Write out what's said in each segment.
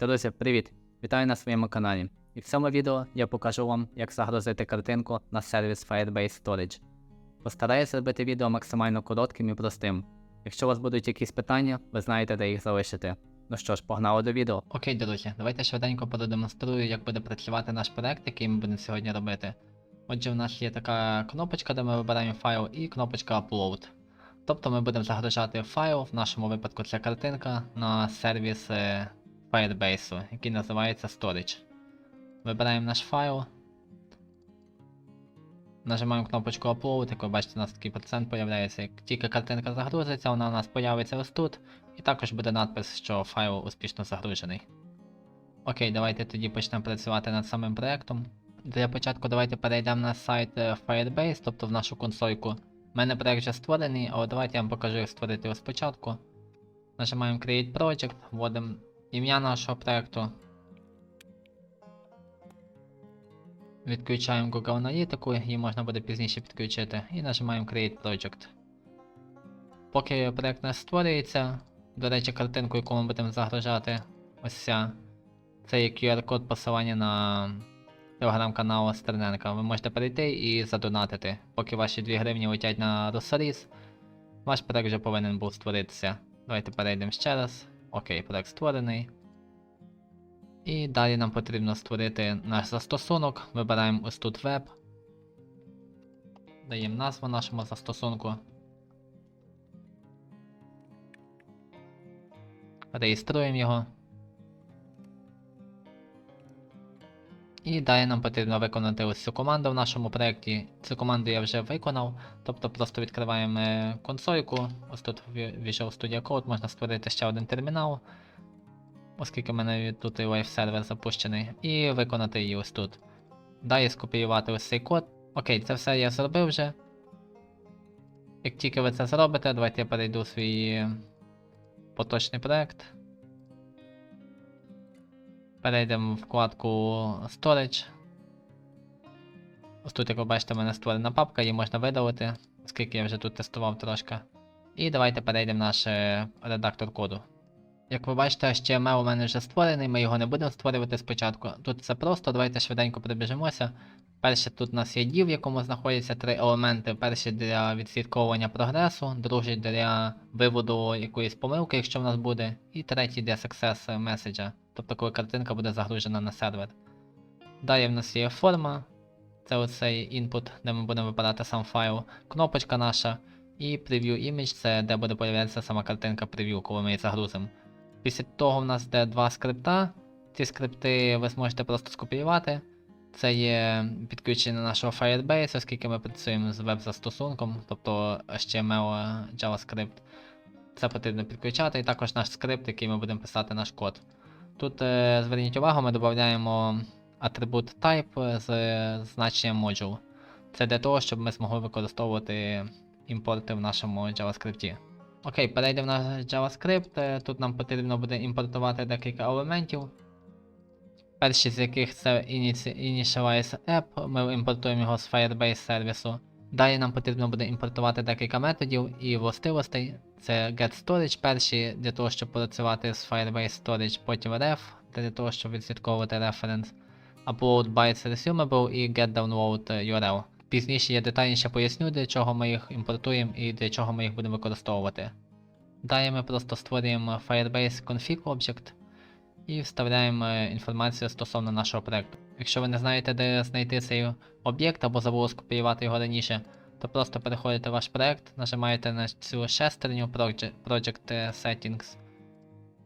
Друзі, привіт! Вітаю на своєму каналі. І в цьому відео я покажу вам, як загрузити картинку на сервіс Firebase Storage. Постараюся зробити відео максимально коротким і простим. Якщо у вас будуть якісь питання, ви знаєте, де їх залишити. Ну що ж, погнали до відео. Окей, друзі, давайте швиденько продемонструю, як буде працювати наш проект, який ми будемо сьогодні робити. Отже, в нас є така кнопочка, де ми вибираємо файл, і кнопочка Upload. Тобто ми будемо загружати файл, в нашому випадку це картинка, на сервіс е, Firebase, який називається Storage. Вибираємо наш файл. Нажимаємо кнопочку Upload, як ви бачите, у нас такий процент появляється. Як тільки картинка загрузиться, вона у нас появиться ось тут. І також буде надпис, що файл успішно загружений. Окей, давайте тоді почнемо працювати над самим проектом. Для початку давайте перейдемо на сайт е, Firebase, тобто в нашу консольку. У мене проект вже створений, але давайте я вам покажу, як створити його спочатку. Нажимаємо Create Project, вводимо ім'я нашого проекту. Відключаємо Google аналітику, її можна буде пізніше підключити. І нажимаємо Create Project. Поки проект не створюється, до речі, картинку, яку ми будемо загружати, ось ця. Це QR-код посилання на телеграм-канал Стерненка. Ви можете перейти і задонатити. Поки ваші 2 гривні летять на Росаріс, ваш проект вже повинен був створитися. Давайте перейдемо ще раз. Окей, проект створений. І далі нам потрібно створити наш застосунок. Вибираємо ось тут веб. Даємо назву нашому застосунку. Реєструємо його. І далі нам потрібно виконати ось цю команду в нашому проєкті. Цю команду я вже виконав. Тобто просто відкриваємо консольку. Ось тут Visual Studio Code можна створити ще один термінал. Оскільки в мене тут і Live сервер запущений. І виконати її ось тут. Далі скопіювати ось цей код. Окей, це все я зробив вже. Як тільки ви це зробите, давайте я перейду в свій поточний проект. Перейдемо в вкладку Storage. Ось тут, як ви бачите, в мене створена папка, її можна видалити, оскільки я вже тут тестував трошки. І давайте перейдемо в наш е, редактор коду. Як ви бачите, ще HTML у мене вже створений, ми його не будемо створювати спочатку. Тут все просто, давайте швиденько пробіжимося. Перше, тут у нас є div, в якому знаходяться три елементи. Перший для відслідковування прогресу, другий для виводу якоїсь помилки, якщо в нас буде, і третій для success меседжа, тобто коли картинка буде загружена на сервер. Далі в нас є форма, це оцей input, де ми будемо вибирати сам файл, кнопочка наша, і preview image, це де буде появлятися сама картинка preview, коли ми її загрузимо. Після того в нас йде два скрипта. Ці скрипти ви зможете просто скопіювати. Це є підключення нашого Firebase, оскільки ми працюємо з веб-застосунком, тобто HTML, JavaScript. Це потрібно підключати, і також наш скрипт, який ми будемо писати наш код. Тут е, зверніть увагу, ми додаємо атрибут type з значенням module. Це для того, щоб ми змогли використовувати імпорти в нашому JavaScript. Окей, перейдемо на JavaScript. Е, Тут нам потрібно буде імпортувати декілька елементів. Перший з яких це Initialize App, ми імпортуємо його з Firebase сервісу. Далі нам потрібно буде імпортувати декілька методів і властивостей. Це getStorage перший для того, щоб працювати з Firebase Storage, потім ref для того, щоб відслідковувати референс, upload bytes resumable і getDownload URL. Пізніше я детальніше поясню, для чого ми їх імпортуємо і для чого ми їх будемо використовувати. Далі ми просто створюємо Firebase Config Object і вставляємо інформацію стосовно нашого проекту. Якщо ви не знаєте, де знайти цей об'єкт або забули скопіювати його раніше, то просто переходите в ваш проект, нажимаєте на цю шестерню Project, Settings,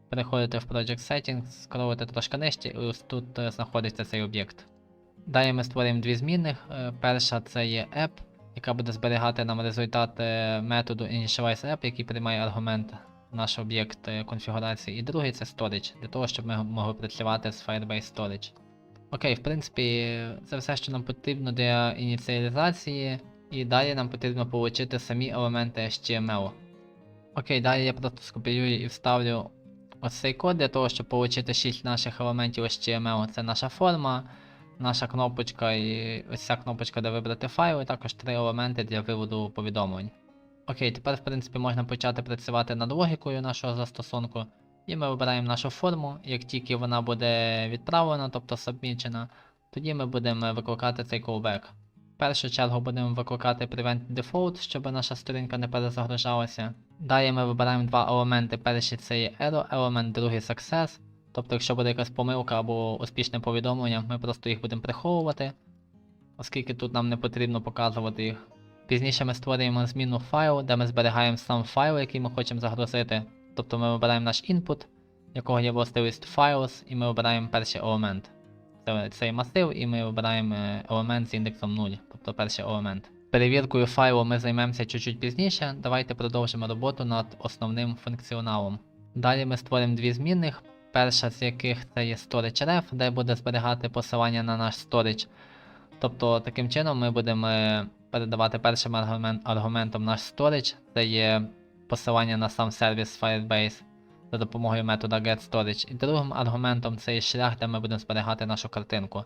переходите в Project Settings, скролите трошки нижче, і ось тут е, знаходиться цей об'єкт. Далі ми створюємо дві змінних. Е, Перша це є app, яка буде зберігати нам результат методу initialize app, який приймає аргумент наш об'єкт е, конфігурації. І другий це storage, для того, щоб ми могли працювати з Firebase Storage. Окей, в принципі, це все, що нам потрібно для ініціалізації, і далі нам потрібно отримати самі елементи HTML. Окей, далі я просто скопіюю і вставлю ось цей код для того, щоб отримати 6 наших елементів HTML. Це наша форма, наша кнопочка і ось ця кнопочка, де вибрати файл, і також три елементи для виводу повідомлень. Окей, тепер в принципі можна почати працювати над логікою нашого застосунку. І ми вибираємо нашу форму. Як тільки вона буде відправлена, тобто submічена, тоді ми будемо викликати цей callback. В першу чергу будемо викликати Prevent Default, щоб наша сторінка не перезагружалася. Далі ми вибираємо два елементи. Перший це є Error елемент, другий Success. Тобто, якщо буде якась помилка або успішне повідомлення, ми просто їх будемо приховувати, оскільки тут нам не потрібно показувати їх. Пізніше ми створюємо зміну файл, де ми зберігаємо сам файл, який ми хочемо загрузити. Тобто ми вибираємо наш input, якого є властивість files, і ми вибираємо перший елемент. Це цей масив, і ми вибираємо е, елемент з індексом 0, тобто перший елемент. Перевіркою файлу ми займемося чуть-чуть пізніше. Давайте продовжимо роботу над основним функціоналом. Далі ми створимо дві змінних. Перша з яких це є storage де буде зберігати посилання на наш storage. Тобто таким чином ми будемо е, передавати першим аргумент, аргументом наш storage, це є посилання на сам сервіс Firebase за допомогою метода getStorage. І другим аргументом це є шлях, де ми будемо зберігати нашу картинку.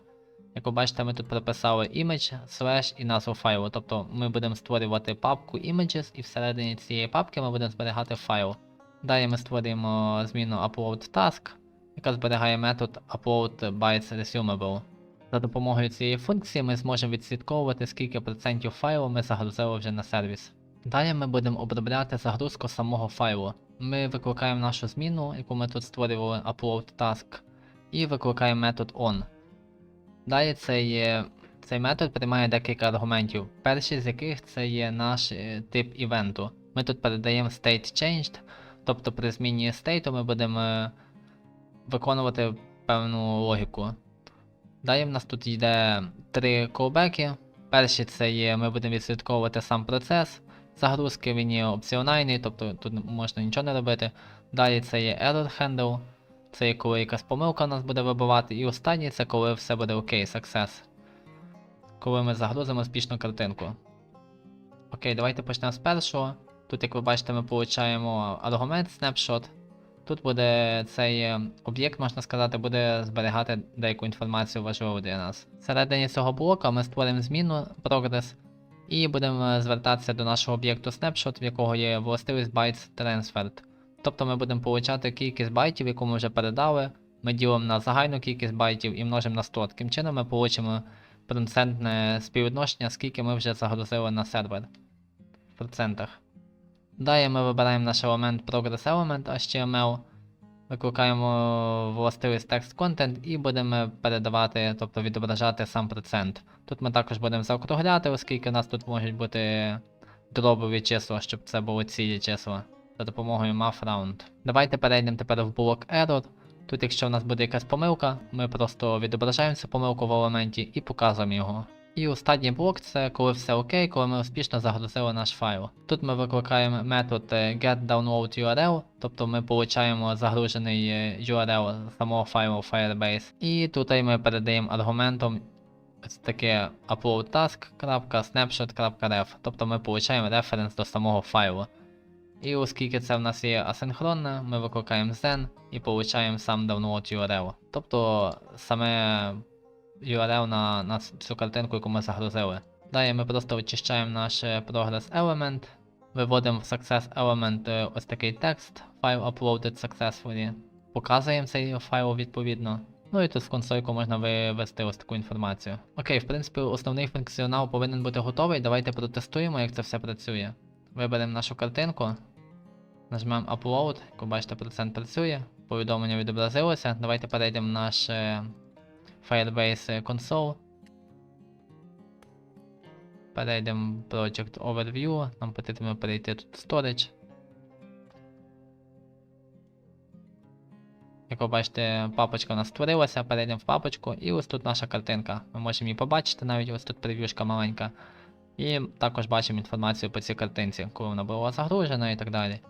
Як ви бачите, ми тут прописали image, slash і назву файлу. Тобто ми будемо створювати папку images, і всередині цієї папки ми будемо зберігати файл. Далі ми створюємо зміну upload task, яка зберігає метод upload bytes resumable. За допомогою цієї функції ми зможемо відслідковувати, скільки процентів файлу ми загрузили вже на сервіс. Далі ми будемо обробляти загрузку самого файлу. Ми викликаємо нашу зміну, яку ми тут створювали upload task, і викликаємо метод on. Далі цей, цей метод приймає декілька аргументів. Перший з яких це є наш е, тип івенту. Ми тут передаємо state changed, тобто при зміні стейту ми будемо е, виконувати певну логіку. Далі в нас тут йде три колбеки. Перший це є, ми будемо відслідковувати сам процес загрузки, він є опціональний, тобто тут можна нічого не робити. Далі це є error handle, це є коли якась помилка у нас буде вибивати. І останній це коли все буде окей, success. Коли ми загрузимо успішну картинку. Окей, давайте почнемо з першого. Тут, як ви бачите, ми отримуємо аргумент snapshot. Тут буде цей е, об'єкт, можна сказати, буде зберігати деяку інформацію важливу для нас. Всередині цього блока ми створимо зміну progress і будемо звертатися до нашого об'єкту snapshot, в якого є властивість bytes transferred. Тобто ми будемо получати кількість байтів, яку ми вже передали. Ми ділимо на загальну кількість байтів і множимо на 100. Таким чином ми получимо процентне співвідношення, скільки ми вже загрузили на сервер в процентах. Далі ми вибираємо наш елемент Progress Element HTML, викликаємо властивість Text Content і будемо передавати, тобто відображати сам процент. Тут ми також будемо заокругляти, оскільки у нас тут можуть бути дробові числа, щоб це були цілі числа за допомогою mathround. Давайте перейдемо тепер в блок error. Тут, якщо в нас буде якась помилка, ми просто відображаємо цю помилку в елементі і показуємо його. І останній блок це коли все окей, коли ми успішно загрузили наш файл. Тут ми викликаємо метод е, getDownloadURL, тобто ми получаємо загружений е, URL самого файлу Firebase. І тут ми передаємо аргументом ось таке uploadtask.snapshot.ref, тобто ми получаємо референс до самого файлу. І оскільки це в нас є асинхронне, ми викликаємо Zen і получаємо сам download URL. Тобто саме URL на, на цю картинку, яку ми загрузили. Далі ми просто очищаємо наш е, progress element, виводимо в success element е, ось такий текст, file uploaded successfully, показуємо цей файл відповідно. Ну і тут в консольку можна вивести ось таку інформацію. Окей, в принципі, основний функціонал повинен бути готовий. Давайте протестуємо, як це все працює. Виберемо нашу картинку, нажмемо Upload, як бачите, процент працює, повідомлення відобразилося. Давайте перейдемо в наш е, Firebase Console. Перейдемо в Project Overview, нам потрібно перейти тут в Storage. Як ви бачите, папочка у нас створилася, перейдемо в папочку, і ось тут наша картинка. Ми можемо її побачити, навіть ось тут прев'юшка маленька. І також бачимо інформацію по цій картинці, коли вона була загружена і так далі.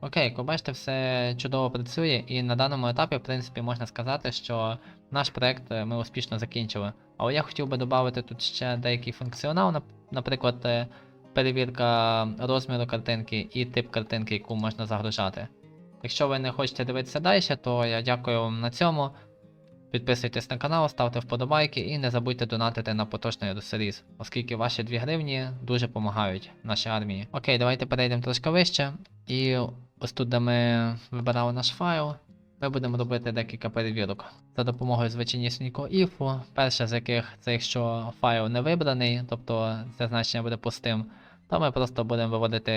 Окей, як ви бачите, все чудово працює, і на даному етапі, в принципі, можна сказати, що наш проект е, ми успішно закінчили. Але я хотів би додати тут ще деякий функціонал, наприклад, е, перевірка розміру картинки і тип картинки, яку можна загружати. Якщо ви не хочете дивитися далі, то я дякую вам на цьому. Підписуйтесь на канал, ставте вподобайки і не забудьте донатити на поточний ресурс, оскільки ваші 2 гривні дуже допомагають нашій армії. Окей, давайте перейдемо трошки вище. І ось тут, де ми вибирали наш файл, ми будемо робити декілька перевірок за допомогою звичайнісінького іфу, перше з яких це якщо файл не вибраний, тобто це значення буде пустим, то ми просто будемо виводити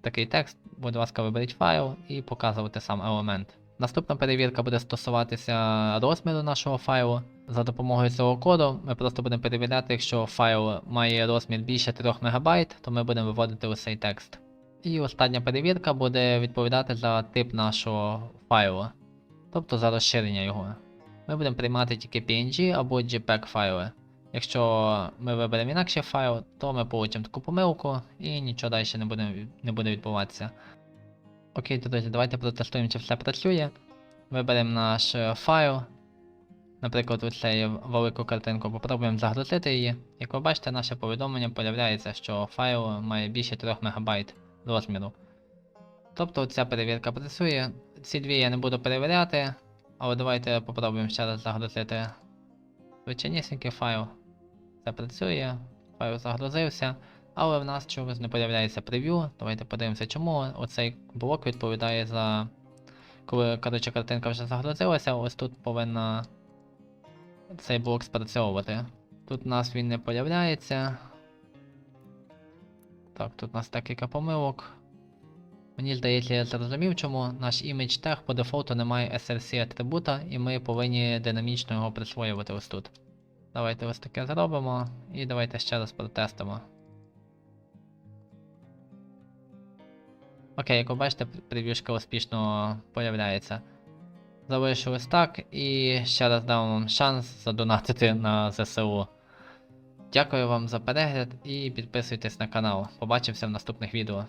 такий текст, будь ласка, виберіть файл і показувати сам елемент. Наступна перевірка буде стосуватися розміру нашого файлу. За допомогою цього коду ми просто будемо перевіряти, якщо файл має розмір більше 3 МБ, то ми будемо виводити ось цей текст. І остання перевірка буде відповідати за тип нашого файлу, тобто за розширення його. Ми будемо приймати тільки PNG або JPEG файли. Якщо ми виберемо інакший файл, то ми получимо таку помилку і нічого далі не буде, не буде відбуватися. Окей, друзі, давайте протестуємо, чи все працює. Виберемо наш е, файл. Наприклад, цю велику картинку, попробуємо загрузити її. Як ви бачите, наше повідомлення появляється, що файл має більше 3 МБ розміру. Тобто ця перевірка працює. Ці дві я не буду перевіряти, але давайте попробуємо ще раз загрузити звичайнісінький файл. Це працює, файл загрузився, але в нас чогось не появляється прев'ю. Давайте подивимося, чому оцей блок відповідає за. Коли коротше, картинка вже загрузилася, ось тут повинна цей блок спрацьовувати. Тут у нас він не появляється. Так, тут у нас декілька помилок. Мені здається, я зрозумів, чому наш image tag по дефолту не має SRC атрибута, і ми повинні динамічно його присвоювати ось тут. Давайте ось таке зробимо, і давайте ще раз протестимо. Окей, як ви бачите, прев'юшка успішно появляється. Залишилось так, і ще раз дам вам шанс задонатити на ЗСУ. Дякую вам за перегляд і підписуйтесь на канал. Побачимося в наступних відео.